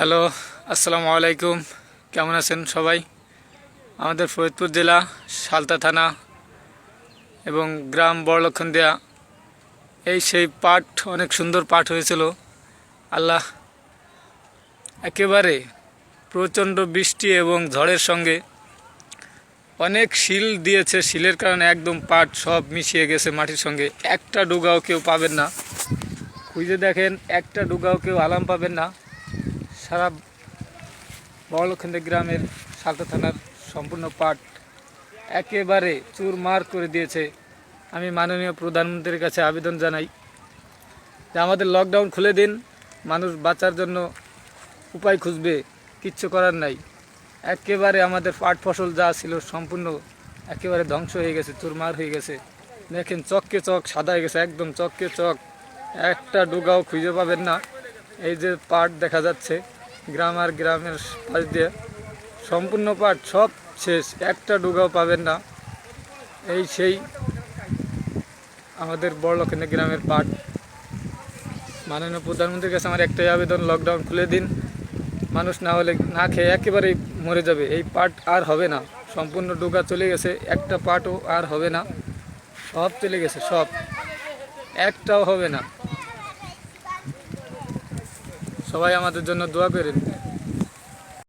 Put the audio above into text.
Hello, আসসালামু আলাইকুম। কেমন আছেন সবাই? আমাদের ফরিদপুর জেলা, সালতা থানা এবং গ্রাম বড়লক্ষণ দেয়া এই সেই পাঠ, অনেক সুন্দর পাঠ হয়েছিল। আল্লাহ একেবারে প্রচণ্ড বৃষ্টি এবং ঝড়ের সঙ্গে অনেক শিল দিয়েছে। শিলের কারণে একদম পাট সব মিশিয়ে গেছে মাটির সঙ্গে। একটা ডুগাও কেউ পাবেন না। খুঁজে দেখেন, একটা ডুগাও কেউ আলাম পাবেন না। সারা বড়লক্ষন্দে গ্রামের সালতা থানার সম্পূর্ণ পাট একেবারে চুরমার করে দিয়েছে। আমি মাননীয় প্রধানমন্ত্রীর কাছে আবেদন জানাই যে আমাদের লকডাউন খুলে দিন, মানুষ বাঁচার জন্য উপায় খুঁজবে, কিচ্ছু করার নাই। একেবারে আমাদের পাট ফসল যা ছিল সম্পূর্ণ একেবারে ধ্বংস হয়ে গেছে, চুরমার হয়ে গেছে। দেখেন চককে চক, সাদা হয়ে গেছে, একদম চককে চক। একটা ডুগাও খুঁজে পাবেন না। এই যে পাট দেখা যাচ্ছে গ্রাম আর গ্রামের পাশ দিয়ে সম্পূর্ণ পাট সব শেষ, একটা ডুগাও পাবেন না। এই সেই আমাদের বড়লক্ষণে গ্রামের পাট মাননীয় প্রধানমন্ত্রীর কাছে আমার একটাই আবেদন লকডাউন খুলে দিন। মানুষ না হলে না খেয়ে একেবারেই মরে যাবে। এই পাট আর হবে না। সম্পূর্ণ ডুগা চলে গেছে, একটা পাটও আর হবে না। সব চলে গেছে, সব। একটাও হবে না। সবাই আমাদের জন্য দোয়া করেন।